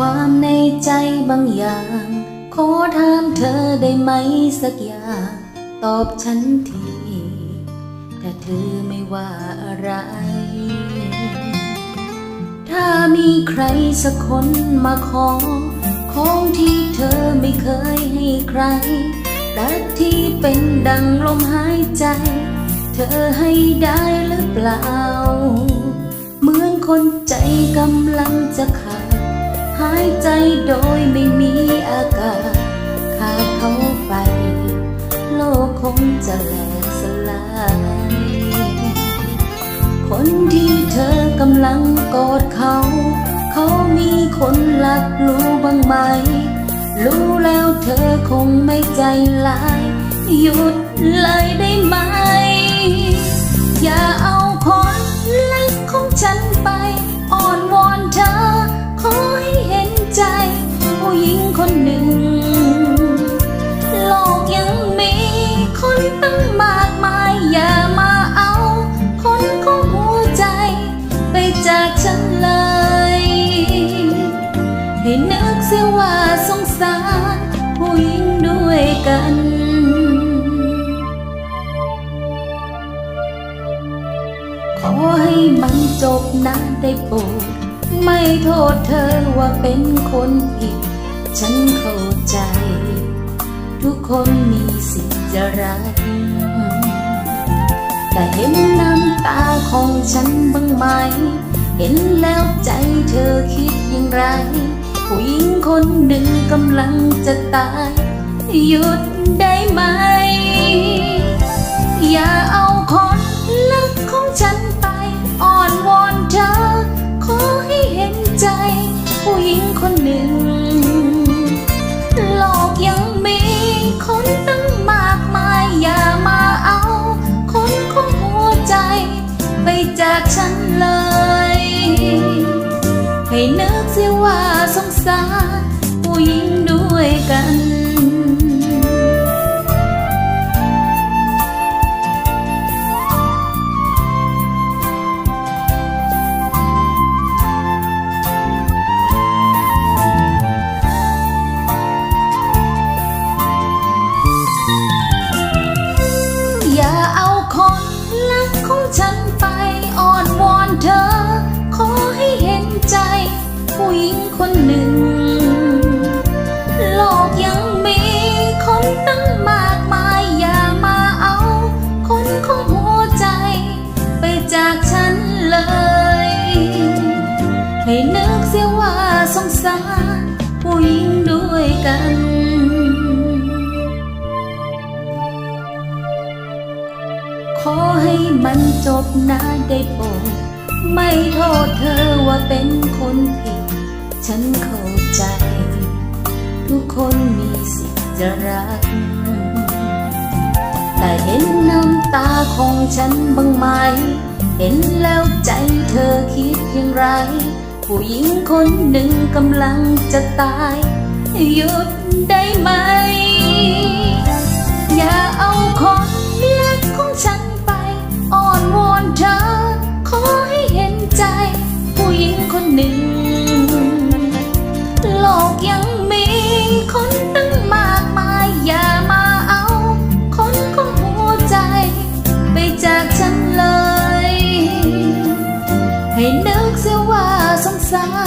ความในใจบางอย่าง ขอถามเธอได้ไหมสักอย่าง ตอบฉันทีถ้าเธอไม่ว่าอะไร ถ้ามีใครสักคนมาขอ ของที่เธอไม่เคยให้ใคร รักที่เป็นดังลมหายใจ เธอให้ได้หรือเปล่า เหมือนคนใจกำลังจะขาด หายใจโดยไม่มีอากาศ ขาดเขาไป โลกคงจะแหลกสลาย คนที่เธอกำลังกอดเขา เขามีคนรักรู้บ้างไหม รู้แล้วเธอคงไม่ใจลาย หยุดเลยได้ไหม อย่าเอา ขอให้มันจบนะได้โปรดไม่โทษเธอว่าเป็นคนผิด ฉันเข้าใจ ทุกคนมีสิทธิ์จะรัก แต่เห็นน้ำตาของฉันบ้างไหม เห็นแล้วใจเธอคิดอย่างไร ผู้หญิงคนหนึ่งกำลังจะตาย หยุดได้ไหม อย่าเอาคนรักของฉันไปอ่อนวอนเธอ ขอให้เห็นใจ ผู้หญิงคนหนึ่ง โลกยังมีคนตั้งมากมาย อย่ามาเอา คนของหัวใจ ไปจากฉันเลย ให้นึกเสียว่าสงสารผู้หญิงด้วยกัน ขอให้เห็นใจ ผู้หญิงคนหนึ่ง โลกยังมีคนตั้งมากมายอย่ามาเอา คนของหัวใจ ไปจากฉันเลย ให้นึกเสียว่าสงสารผู้หญิงด้วยกันขอให้มันจบนะได้โปรด ไม่โทษเธอว่าเป็นคนผิด ฉันเข้าใจ ทุกคนมีสิทธิ์จะรัก แต่เห็นน้ำตาของฉันบ้างไหม เห็นแล้วใจเธอคิดอย่างไร ผู้หญิงคนหนึ่งกำลังจะตาย หยุดได้ไหม ใ